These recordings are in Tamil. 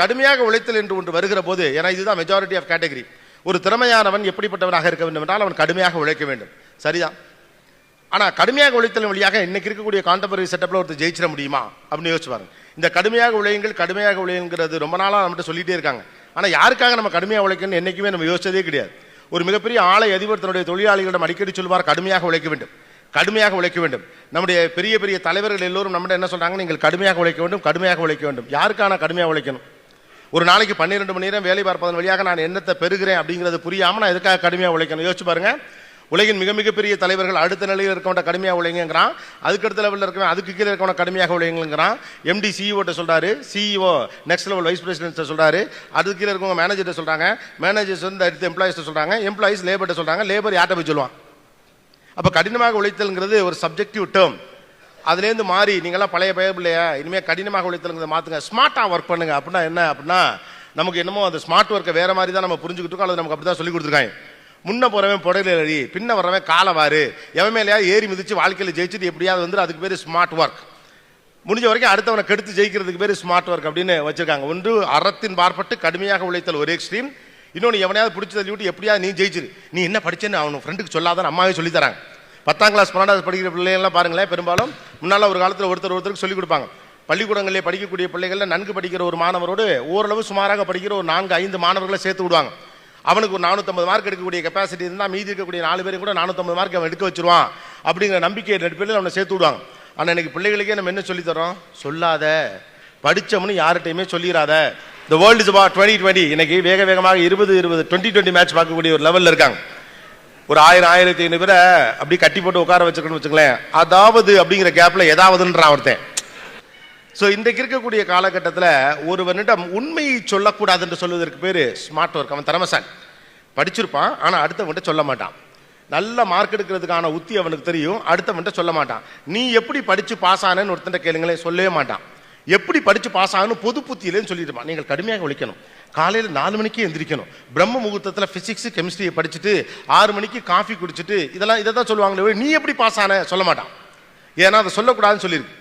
கடுமையாக உழைத்தல் என்று ஒன்று வருகிற போது ஏன்னா இதுதான் மெஜாரிட்டி ஆஃப் கேட்டகரி ஒரு திறமையானவன் எப்படிப்பட்டவனாக இருக்க வேண்டும் என்றால் அவன் கடுமையாக உழைக்க வேண்டும். சரிதான். ஆனால் கடுமையாக உழைத்தல் வழியாக இன்னைக்கு இருக்கக்கூடிய கான்டெம்பரரி செட்டப்பில் ஒருத்தர் ஜெயிச்சிட முடியுமா? அப்படின்னு யோசிச்சு பாருங்க. இந்த கடுமையாக உழையுங்கள் கடுமையாக உழையுங்கிறது ரொம்ப நாளா நம்மகிட்ட சொல்லிகிட்டே இருக்காங்க. ஆனால் யாருக்காக நம்ம கடுமையாக உழைக்கணும்னு என்றைக்குமே நம்ம யோசிச்சதே கிடையாது. ஒரு மிகப்பெரிய ஆலை அதிபர் தன்னுடைய தொழிலாளிகளிடம் அடிக்கடி சொல்வார் கடுமையாக உழைக்க வேண்டும். கடுமையாக உழைக்க வேண்டும். நம்முடைய பெரிய பெரிய தலைவர்கள் எல்லோரும் நம்மகிட்ட என்ன சொல்கிறாங்க நீங்கள் கடுமையாக உழைக்க வேண்டும் கடுமையாக உழைக்க வேண்டும். யாருக்கான கடுமையாக உழைக்கணும்? ஒரு நாளைக்கு பன்னிரெண்டு மணி நேரம் வேலை பார்ப்பதன் வழியாக நான் என்னத்தை பெறுகிறேன் அப்படிங்கிறது புரியாமல் நான் எதுக்காக கடுமையாக உழைக்கணும்? யோசிச்சு பாருங்க. உலகின் மிக மிகப்பெரிய பெரிய தலைவர்கள் அடுத்த நிலையில் இருக்கவன கடுமையாக உழைங்கிறான் அதுக்கு அடுத்த லெவலில் இருக்கவன் அதுக்கு கீழே இருக்கவன கடுமையாக உழைங்கிறான் எம்டி சிஇஓட்ட சொல்கிறாரு CEO next level vice president சொல்கிறாரு அதுக்கு கீழே இருக்கவங்க மேனேஜர்ட்ட சொல்கிறாங்க மேனேஜர்ஸ் வந்து அடுத்த எம்ப்ளாயிஸ்ட்ட சொல்கிறாங்க எம்ப்ளாயிஸ் லேபர்ட்ட சொல்கிறாங்க லேபர் யார்ட்ட போய் சொல்லுவான்? அப்போ கடினமாக உழைத்தல்ங்கிறது ஒரு சப்ஜெக்டிவ் டேர்ம் அதுலேருந்து மாறி நீங்களாம் பழைய பயப்பில்லையா இனிமேல் கடினமாக உழைத்தல்ங்கிறத மாற்றுங்க ஸ்மார்ட்டாக ஒர்க் பண்ணுங்க. அப்படின்னா என்ன? அப்படின்னா நமக்கு என்னமோ அந்த ஸ்மார்ட் ஒர்க்கை வேறு மாதிரி தான் நம்ம புரிஞ்சுக்கிட்டு இருக்கோம். அல்லது நமக்கு அப்படி தான் சொல்லி கொடுத்துருக்காங்க. முன்ன போகிறவன் புடல எழுதி பின்ன வர்றவன் காலவாறு எவன் மேலேயாவது ஏறி மிதித்து வாழ்க்கையில் ஜெயிச்சுட்டு எப்படியாவது வந்து அதுக்கு பேர் ஸ்மார்ட் ஒர்க் முடிஞ்ச வரைக்கும் அடுத்தவனை கெடுத்து ஜெயிக்கிறதுக்கு பேர் ஸ்மார்ட் ஒர்க் அப்படின்னு வச்சிருக்காங்க. ஒன்று அறத்தின் பார்ப்பட்டு கடுமையாக உழைத்தல் ஒரு எக்ஸ்ட்ரீம் இன்னொன்று எவனையாவது பிடிச்சி தள்ளி விட்டு எப்படியாவது நீ ஜெயிச்சிரு. நீ என்ன படிச்சேன்னு அவன் ஃப்ரெண்டுக்கு சொல்லாதான் அம்மாவே சொல்லித்தராங்க பத்தாம் கிளாஸ் பன்னெண்டாவது படிக்கிற பிள்ளைகள்லாம் பாருங்களேன் பெரும்பாலும் முன்னால் ஒரு காலத்தில் ஒருத்தர் ஒருத்தருக்கு சொல்லிக் கொடுப்பாங்க. பள்ளிக்கூடங்களிலே படிக்கக்கூடிய பிள்ளைகளில் நன்கு படிக்கிற ஒரு மாணவரோடு ஓரளவு சுமாராக படிக்கிற ஒரு நான்கு ஐந்து மாணவர்களை சேர்த்து விடுவாங்க. அவனுக்கு ஒரு நானூற்றம்பது மார்க் எடுக்கக்கூடிய கெப்பாசிட்டி இருந்தால் மீதி இருக்கக்கூடிய நாலு பேரும் கூட நானூற்றம்பது மார்க் அவன் எடுக்க வச்சிருவான் அப்படிங்கிற நம்பிக்கை நடிப்பில் அவனை சேர்த்து விடுவாங்க. ஆனால் எனக்கு பிள்ளைகளுக்கே நம்ம என்ன சொல்லித் தரோம் சொல்லாத படித்தோம்னு யார்கிட்டையுமே சொல்லிடாத இந்த world is about twenty twenty இன்னைக்கு வேக வேகமாக இருபது இருபது டுவெண்ட்டி டுவெண்ட்டி மேட்ச் பார்க்கக்கூடிய ஒரு லெவலில் இருக்காங்க. ஒரு ஆயிரம் ஆயிரத்தி ஐநூறு பேரை அப்படி கட்டி போட்டு உட்கார வச்சுக்கணும்னு வச்சுக்கலேன். அதாவது அப்படிங்கிற கேப்பில் ஏதாவதுன்றான் ஒருத்தன். ஸோ இன்றைக்கு இருக்கக்கூடிய காலகட்டத்தில் ஒருவனிடம் உண்மையை சொல்லக்கூடாது என்று சொல்வதற்கு பேர் ஸ்மார்ட் ஒர்க் அவன் திறமசாலி. படிச்சிருப்பான் ஆனால் அடுத்தவன்கிட்ட சொல்ல மாட்டான். நல்ல மார்க் எடுக்கிறதுக்கான உத்தி அவனுக்கு தெரியும் அடுத்தவன்கிட்ட சொல்ல மாட்டான். நீ எப்படி படித்து பாஸ் ஆனேன்னு ஒருத்தன் கேளுங்களேன் சொல்லவே மாட்டான். எப்படி படித்து பாஸ் ஆகணும் பொது புத்தியிலேன்னு சொல்லிட்டு இருப்பான். நீங்கள் கடுமையாக ஒழிக்கணும். காலையில் நாலு மணிக்கு எந்திரிக்கணும். பிரம்ம முகூர்த்தத்தில் ஃபிசிக்ஸ் கெமிஸ்ட்ரியை படிச்சுட்டு ஆறு மணிக்கு காஃபி குடிச்சிட்டு இதெல்லாம் இதை தான் சொல்லுவாங்களே நீ எப்படி பாஸ் ஆன? சொல்ல மாட்டான். ஏன்னா அதை சொல்லக்கூடாதுன்னு சொல்லியிருக்கு.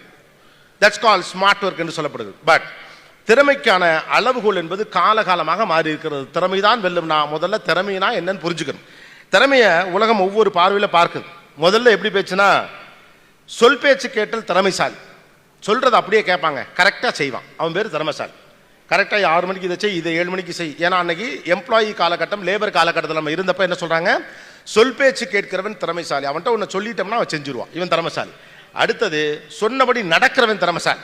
தட்ஸ் கால் ஸ்மார்ட் ஒர்க் என்று சொல்லப்படுது. பட் திறமைக்கான அளவுகோல் என்பது காலகாலமாக மாறி இருக்கிறது. திறமைதான் வெல்லும்னா முதல்ல திறமைனா என்னன்னு புரிஞ்சுக்கணும். திறமையை உலகம் ஒவ்வொரு பார்வையில் பார்க்குது. முதல்ல எப்படி பேச்சுன்னா சொல் பேச்சு கேட்டல் திறமைசாலி. சொல்றதை அப்படியே கேட்பாங்க. கரெக்டாக செய்வான். அவன் பேர் திறமைசாலி. கரெக்டாக ஆறு மணிக்கு இதை செய் இதை ஏழு மணிக்கு செய். ஏன்னா அன்னைக்கு எம்ப்ளாயி காலகட்டம் லேபர் காலகட்டத்தில் நம்ம இருந்தப்போ என்ன சொல்கிறாங்க சொல் பேச்சு கேட்கிறவன் திறமைசாலி. அவன்கிட்ட ஒன்று சொல்லிட்டோம்னா அவன் செஞ்சுருவான். இவன் திறமைசாலி. அடுத்தது சொன்னபடி நடக்கிறவன் திறமைசாலி.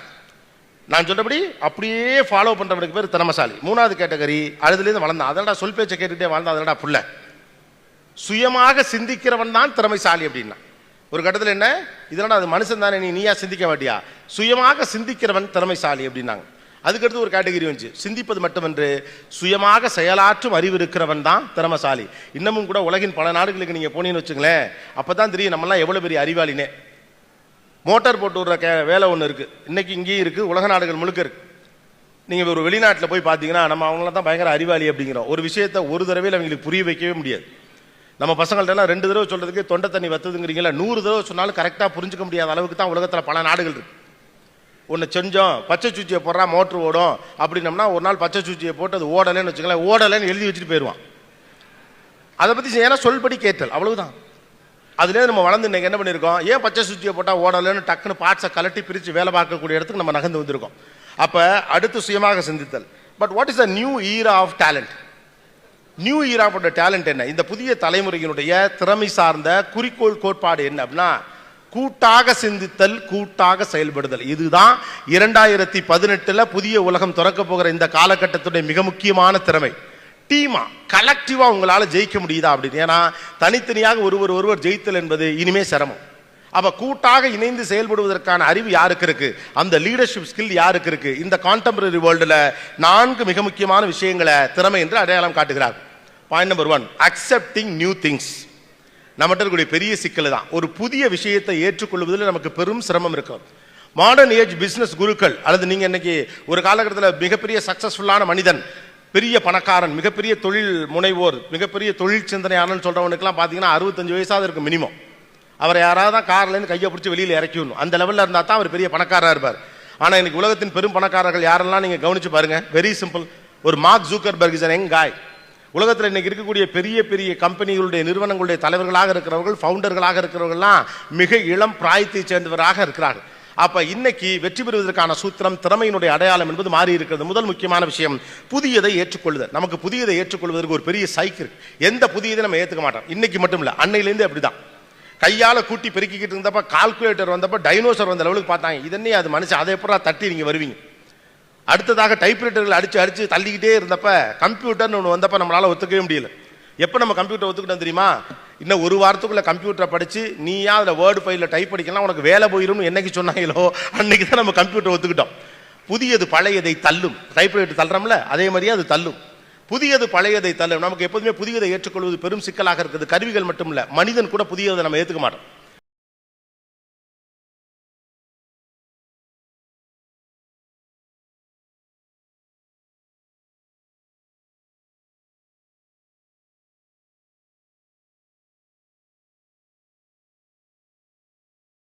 நான் சொன்னபடி அப்படியே ஃபாலோ பண்ணுறவனுக்கு பேர் திறமைசாலி. மூணாவது கேட்டகரி அதுலேருந்து வளர்ந்தான். அதனடா சொல் பேச்சை கேட்டுகிட்டே வாழ்ந்தான்? அதனடா புள்ள? சுயமாக சிந்திக்கிறவன் தான் திறமைசாலி அப்படின்னா. ஒரு கட்டத்தில் என்ன? இதனால் அது மனுஷன் தானே நீ நீயா சிந்திக்க மாட்டியா? சுயமாக சிந்திக்கிறவன் திறமைசாலி அப்படின்னாங்க. அதுக்கடுத்து ஒரு கேட்டகரி வந்துச்சு. சிந்திப்பது மட்டுமன்று சுயமாக செயலாற்றும் அறிவு இருக்கிறவன் தான் திறமசாலி. இன்னமும் கூட உலகின் பல நாடுகளுக்கு நீங்கள் போனீங்கன்னு வச்சுங்களேன் அப்போ தான் தெரியும் நம்மளாம் எவ்வளோ பெரிய அறிவாளினே. மோட்டார் போட்டு விடுற கே வேலை ஒன்று இருக்குது இன்னைக்கு இங்கேயும் இருக்குது உலக நாடுகள் முழுக்க இருக்கு. நீங்கள் ஒரு வெளிநாட்டில் போய் பார்த்தீங்கன்னா நம்ம அவங்கள தான் பயங்கர அறிவாளி அப்படிங்கிறோம். ஒரு விஷயத்தை ஒரு தடவையில் அவங்களுக்கு புரிய வைக்கவே முடியாது. நம்ம பசங்கள்ட்டலாம் ரெண்டு தடவை சொல்கிறதுக்கு தொண்டை தண்ணி வத்துதுங்கிறீங்களா நூறு தடவை சொன்னாலும் கரெக்டாக புரிஞ்சுக்க முடியாத அளவுக்கு தான் உலகத்தில் பல நாடுகள் இருக்குது ஒன்று செஞ்சோம் பச்சை சூச்சியை போடுறா மோட்ரு ஓடும். அப்படின்னம்னா ஒரு நாள் பச்சை சூச்சியை போட்டு அது ஓடலைன்னு வச்சுக்கலாம் ஓடலைன்னு எழுதி வச்சுட்டு போயிடுவான். அதை பற்றி ஏன்னா சொல்படி கேட்டல் அவ்வளவுதான். அதுலேயே நம்ம வளர்ந்து இன்னைக்கு என்ன பண்ணியிருக்கோம்? ஏன் பச்சை சுச்சியை போட்டால் ஓடலைன்னு டக்குன்னு பார்ட்ஸை கலட்டி பிரித்து வேலை பார்க்கக்கூடிய இடத்துக்கு நம்ம நகர்ந்து வந்திருக்கோம். அப்போ அடுத்து சுயமாக சிந்தித்தல். But what is the new era of talent new ஈராப்பட்ட talent என்ன? இந்த புதிய தலைமுறையினுடைய திறமை சார்ந்த குறிக்கோள் கோட்பாடு என்ன அப்படின்னா கூட்டாக சிந்தித்தல் கூட்டாக செயல்படுதல். இதுதான் இரண்டாயிரத்தி பதினெட்டில் புதிய உலகம் திறக்க போகிற இந்த காலகட்டத்துடைய மிக முக்கியமான திறமை. டீமா கலெக்டிவா உங்களால் ஜெயிக்க முடியுதா அப்படின்னு. ஏன்னா தனித்தனியாக ஒருவர் ஒருவர் ஜெயித்தல் என்பது இனிமே சிரமம். அப்ப கூட்டாக இணைந்து செயல்படுவதற்கான அறிவு யாருக்கு இருக்கு? அந்த லீடர்ஷிப் ஸ்கில் யாருக்கு இருக்கு? இந்த கான்டெம்பரரி வேர்ல்டில் நான்கு மிக முக்கியமான விஷயங்களை திறமை என்று அடையாளம் காட்டுகிறார். Point number one accepting new things நம்மகிட்ட இருக்கக்கூடிய பெரிய சிக்கல் தான். ஒரு புதிய விஷயத்தை ஏற்றுக்கொள்வதில் நமக்கு பெரும் சிரமம் இருக்கும். மாடர்ன் ஏஜ் பிஸ்னஸ் குருக்கள் அல்லது நீங்கள் இன்னைக்கு ஒரு காலகட்டத்தில் மிகப்பெரிய சக்சஸ்ஃபுல்லான மனிதன் பெரிய பணக்காரன் மிகப்பெரிய தொழில் முனைவோர் மிகப்பெரிய தொழில் சிந்தனையாளன் சொல்கிறவனுக்குலாம் பார்த்தீங்கன்னா அறுபத்தஞ்சு வயசாவது இருக்கும் மினிமம் அவர் யாராவது தான் கார்லேருந்து கையை பிடிச்சி வெளியில் இறக்கி விடணும். அந்த லெவலில் இருந்தால் தான் அவர் பெரிய பணக்காரராக இருப்பார். ஆனால் இன்னைக்கு உலகத்தின் பெரும் பணக்காரர்கள் யாரெல்லாம் நீங்கள் கவனிச்சு பாருங்கள் வெரி சிம்பிள் ஒரு Mark Zuckerberg is young guy உலகத்தில் இன்னைக்கு இருக்கக்கூடிய பெரிய பெரிய கம்பெனிகளுடைய நிறுவனங்களுடைய தலைவர்களாக இருக்கிறவர்கள் ஃபவுண்டர்களாக இருக்கிறவர்கள்லாம் மிக இளம் பிராயத்தை சேர்ந்தவராக இருக்கிறார்கள். அப்ப இன்னைக்கு வெற்றி பெறுவதற்கான சூத்திரம் திறமையினுடைய அடையாளம் என்பது மாறி இருக்கிறது முதல் முக்கியமான விஷயம் புதியதை ஏற்றுக்கொள்ளுதல். நமக்கு புதியதை ஏற்றுக்கொள்வதற்கு ஒரு பெரிய சைக்கிள் எந்த புதியதை நம்ம ஏற்றுக்க மாட்டோம். இன்னைக்கு மட்டும் இல்லை அன்னையிலேருந்து அப்படிதான். கையால் கூட்டி பெருக்கிக்கிட்டு இருந்தப்ப கால்குலேட்டர் வந்தப்ப டைனோசர் வந்த லெவலுக்கு பார்த்தாங்க. இதன்னே அது மனுஷன் அதை எப்படா தட்டி நீங்கள் வருவீங்க? அடுத்ததாக டைப்ரைட்டர்கள் அடிச்சு அடிச்சு தள்ளிக்கிட்டே இருந்தப்ப கம்ப்யூட்டர்னு ஒன்று வந்தப்ப நம்மளால ஒத்துக்கவே முடியல. எப்போ நம்ம கம்ப்யூட்டர் ஒத்துக்கிட்டோம் தெரியுமா? இன்னும் ஒரு வாரத்துக்குள்ள கம்ப்யூட்டரை படிச்சு நீயா அதில் வேர்டு ஃபைலில் டைப் படிக்கலாம் உனக்கு வேலை போயிரும்னு என்னைக்கு சொன்னாங்களோ அன்னைக்கு தான் நம்ம கம்ப்யூட்டர் ஒத்துக்கிட்டோம். புதியது பழையதை தள்ளும். டைப்ரைட்டர் தள்ளுறோம்ல அதே மாதிரியே அது தள்ளும். புதியது பழையதை தள்ளும். நமக்கு எப்போதுமே புதியதை ஏற்றுக்கொள்வது பெரும் சிக்கலாக இருக்குது. கருவிகள் மட்டும் இல்லை மனிதன் கூட புதியதை நம்ம ஏற்றுக்க மாட்டோம்.